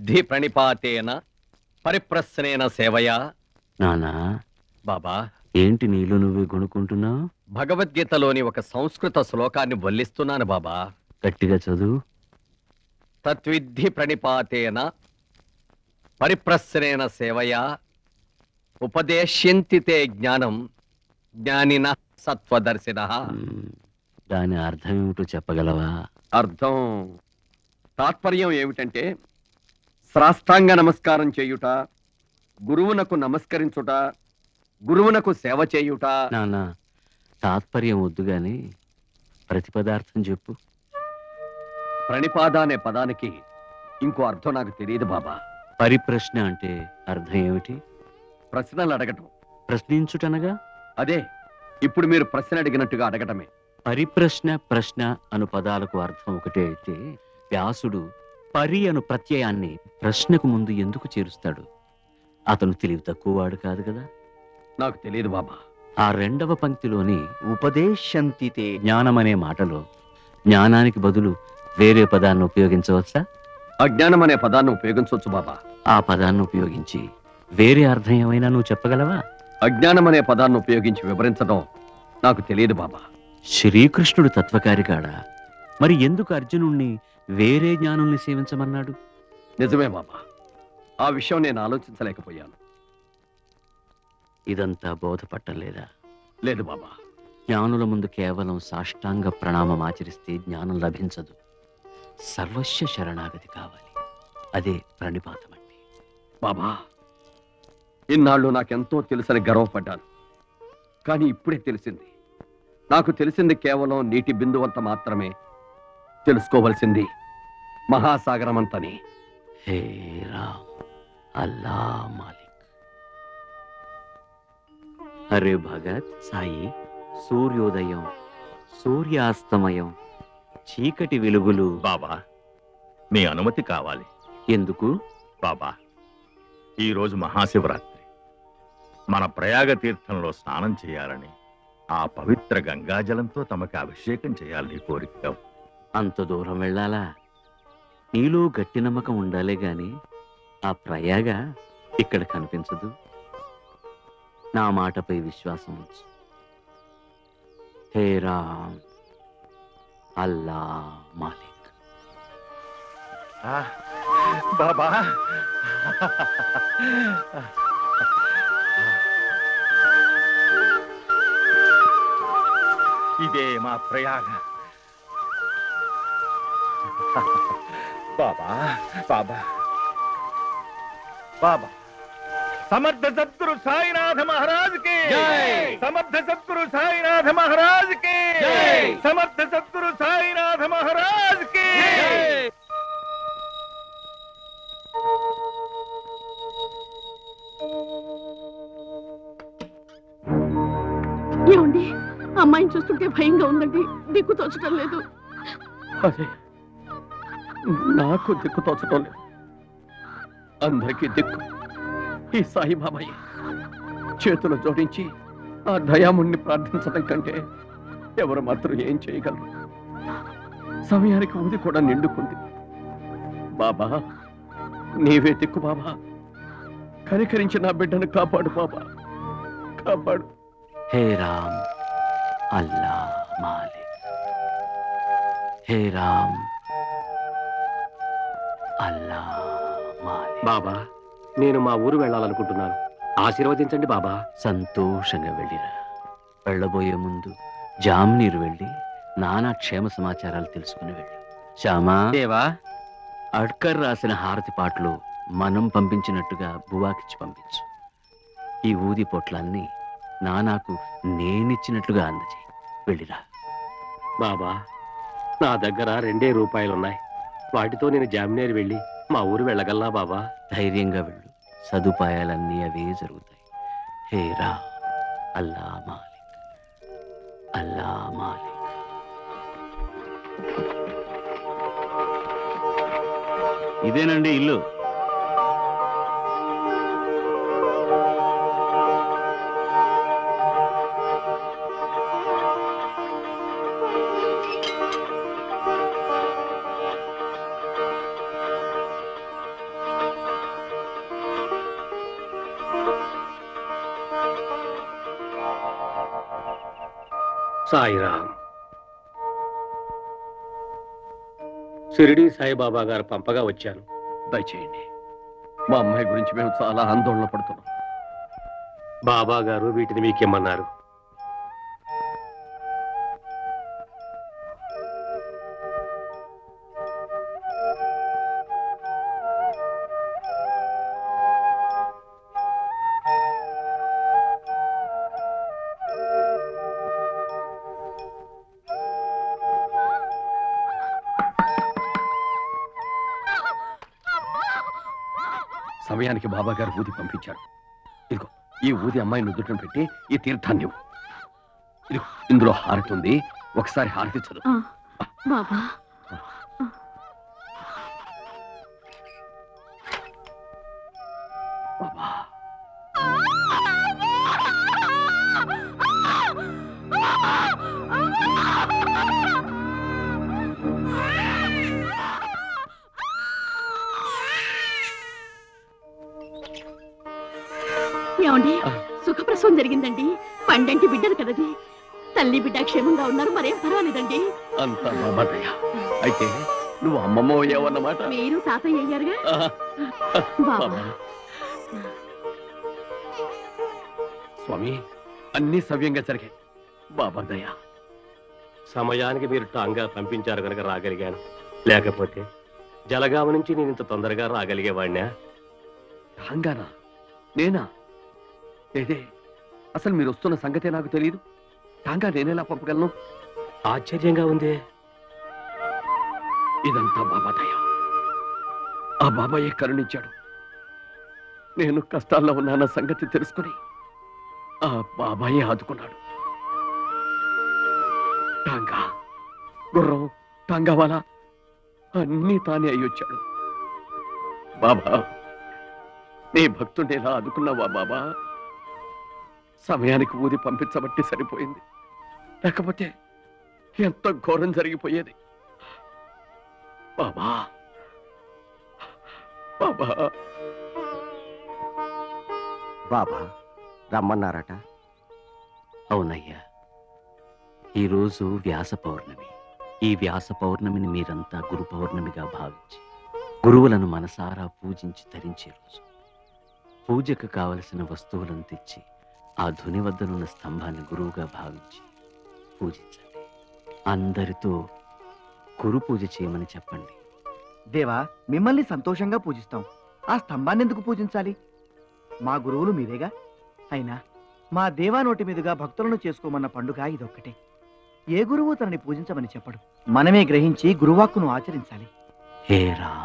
ధి ప్రణిపాతేన పరిప్రశ్నేన సేవయా. నానా బాబా. ఏంటి నీలో నువ్వే కొనుక్కుంటున్నావు భగవద్గీతలోని ఒక సంస్కృత శ్లోకాన్ని వల్లిస్తున్నాను బాబా. గట్టిగా చదువు. తద్విద్ధి ప్రణిపాతేన పరిప్రశ్నేన సేవయా. ఉపదేశ్యంతి తే జ్ఞానం జ్ఞానిన సత్వదర్శిన. దాని అర్థం ఏమిటో చెప్పగలవా? అర్థం తాత్పర్యం ఏమిటంటే శ్రాష్టాంగ నమస్కారం చేయుట గురువునకు నమస్కరించుట గురువునకు సేవ చేయుట. నానా తాత్పర్యం వద్దు గాని ప్రతిపదార్థం చెప్పు. ప్రణిపాద అనే పదానికి ఇంకో అర్థం నాకు తెలియదు బాబా. పరిప్రశ్న అంటే అర్థం ఏమిటి? ప్రశ్నలు అడగటం. ప్రశ్నించుటనగా? అదే ఇప్పుడు మీరు ప్రశ్న అడిగినట్టుగా అడగటమే. పరిప్రశ్న ప్రశ్న అను పదాలకు అర్థం ఒకటే అయితే వ్యాసుడు పరి అను ప్రత్యయాన్ని ప్రశ్నకు ముందు ఎందుకు చేరుస్తాడు? అతను తెలివి తక్కువవాడు కాదు కదా? నాకు తెలియదు బాబా. ఆ రెండవ పంక్తిలోని ఉపదేశంతితే జ్ఞానం అనే మాటలో జ్ఞానానికి బదులు వేరే పదాన్ని ఉపయోగించవచ్చా? అజ్ఞానం అనే పదాన్ని ఉపయోగించవచ్చు బాబా. ఆ పదాన్ని ఉపయోగించి వేరే అర్థం ఏమైనా నువ్వు చెప్పగలవా? అజ్ఞానం అనే పదాన్ని ఉపయోగించి వివరించడం నాకు తెలియదు బాబా. శ్రీకృష్ణుడు తత్వకారికాడా మరి ఎందుకు అర్జునుణ్ణి వేరే జ్ఞానుల్ని సేవించమన్నాడు? నిజమే బాబా ఆ విషయం నేను ఆలోచించలేకపోయాను. ఇదంతా బోధపట్టలేదా లేదు? బాబా జ్ఞానుల ముందు కేవలం సాష్టాంగ ప్రణామం ఆచరిస్తే జ్ఞానం లభించదు. సర్వస్వ శరణాగతి కావాలి. అదే ప్రణిపాతం అంటే బాబా ఇన్నాళ్ళు నాకెంతో తెలుసని గర్వపడ్డాను. కానీ ఇప్పుడే తెలిసింది. నాకు తెలిసింది కేవలం నీటి బిందువంత మాత్రమే. తెలుసుకోవలసింది. మహాసాగరమంతని. హే రామ్ అల్లా మాలిక్. అరే భగత్ సాయి సూర్యోదయం సూర్యాస్తమయం చీకటి వెలుగులు. బాబా మీ అనుమతి కావాలి. ఎందుకు? బాబా ఈరోజు మహాశివరాత్రి. మన ప్రయాగ తీర్థంలో స్నానం చేయాలని ఆ పవిత్ర గంగాజలంతో తమకి అభిషేకం చేయాలని కోరిక అంత దూరం వెళ్ళాలా? నీలో గట్టి నమ్మకం ఉండాలే గాని ఆ ప్రయాగ ఇక్కడ కనిపించదు. నా మాటపై విశ్వాసం ఉంచు. హే రామ్ అల్లా మాలిక్. బాబా. ఇదే మా ప్రయాగ. బాబా బాబా. బాబా. సమర్థ సద్గురు సాయినాథ మహారాజ్కి! సమర్థ సద్గురు సాయినాథ మహారాజ్కి! సమర్థ సద్గురు సాయినాథ మహారాజ్కి ఏమండి? అమ్మాయిని చూస్తుంటే భయంగా ఉందండి. దిక్కు తోచడం లేదు. అదే. నాకు దిక్కు తోచటం లేదు. అందరికీ దిక్కు. ఈ సాయిబాబాయ్. చేతులు జోడించి ఆ దయాముణ్ణి ప్రార్థించడం కంటే ఎవరు మాత్రం ఏం చేయగలరు? సమయానికి ఊది కూడా నిండుకుంది. బాబా నీవే దిక్కు బాబా. కనికరించి నా బిడ్డను కాపాడు బాబా. కాపాడు. హే రామ్ అల్లా మాలి హే రామ్ అల్లా బాబా నేను మా ఊరు వెళ్ళాలనుకుంటున్నాను. ఆశీర్వదించండి బాబా. సంతోషంగా వెళ్ళిరా. వెళ్ళబోయే ముందు జామ్నీరు వెళ్ళి నానా క్షేమ సమాచారాలు తెలుసుకుని వెళ్ళు. శ్యామా దేవా? అడ్కర్ రాసిన హారతి పాటలు మనం పంపించినట్టుగా బువాకిచ్చి పంపించు. ఈ ఊది పొట్లన్నీ నానాకు నేనిచ్చినట్లుగా అందజేయి. వెళ్ళిరా. బాబా నా దగ్గర రెండే రూపాయలున్నాయి. వాటితో నేను జామినేరు వెళ్ళి మా ఊరు వెళ్ళగలనా బాబా ధైర్యంగా వెళ్ళు. సదుపాయాలన్నీ అవే జరుగుతాయి. హే రా అల్లా మాలిక్. అల్లా మాలిక్. ఇదేనండి ఇల్లు. సాయిరామ్. షిరిడి సాయిబాబా గారు పంపగా వచ్చాను. దయచేయండి. మా అమ్మాయి గురించి మేము చాలా ఆందోళన పడుతున్నాం. బాబా గారు వీటిని మీకేమన్నారు? సమయానికి బాబా గారు ఊది పంపించారు. ఇదిగో ఈ ఊది అమ్మాయి నుదుటను పెట్టి ఈ తీర్థాన్ని ఇవ్వు. ఇదిగో ఇందులో హారతి ఉంది. ఒకసారి హారతి చదువు. బాబా. ఏమండి. సుఖప్రసవం జరిగిందండి. పండంటి బిడ్డలు కదది. తల్లి బిడ్డ క్షేమంగా ఉన్నారు మరేం పర్వాలేదండి. అంతా అయితే నువ్వు అమ్మమ్మ అయ్యావన్నమాట. మీరు తాతయ్య అయ్యారుగా? బాబా. స్వామి అన్ని సవ్యంగా జరిగాయి. బాబా దయ సమయానికి మీరు టాంగా పంపించారు కనుక రాగలిగాను. లేకపోతే జలగామ నుంచి నేను ఇంత తొందరగా రాగలిగేవాడినా? టాంగానా? నేనా? లేదే అసలు మీరు వస్తున్న సంగతే నాకు తెలియదు టాంగా నేనెలా పంపగలను? ఆశ్చర్యంగా ఉందే. ఇదంతా బాబా దయ. ఆ బాబాయే కరుణించాడు. నేను కష్టాల్లో ఉన్నాన్న సంగతి తెలుసుకుని ఆ బాబాయే ఆదుకున్నాడు. టాంగా గుర్రం టాంగావాలా అన్నీ తానే అయ్యొచ్చాడు. బాబా నీ భక్తుడిని ఎలా ఆదుకున్నావా బాబా? సమయానికి ఊది పంపించబట్టి సరిపోయింది. లేకపోతే ఎంత ఘోరం జరిగిపోయేది? బాబా! బాబా! బాబా రమ్మన్నారట? అవునయ్యా. ఈరోజు వ్యాస పౌర్ణమి. ఈ వ్యాస పౌర్ణమిని మీరంతా గురు పౌర్ణమిగా భావించి గురువులను మనసారా పూజించి ధరించే రోజు. పూజకు కావలసిన వస్తువులను తెచ్చి ఆ ధుని వద్దనున్న స్తంభాన్ని గురువుగా భావించి పూజించండి. అందరితో గురు పూజ చేయమని చెప్పండి. దేవా మిమ్మల్ని సంతోషంగా పూజిస్తాం. ఆ స్తంభాన్ని ఎందుకు పూజించాలి? మా గురువులు మీరేగా? అయినా మా దేవా నోటి మీదుగా భక్తులను చేసుకోమన్న పండుగ ఇదొక్కటే. ఏ గురువు తనని పూజించమని చెప్పడు? మనమే గ్రహించి గురువాక్కును ఆచరించాలి. హే రామ్.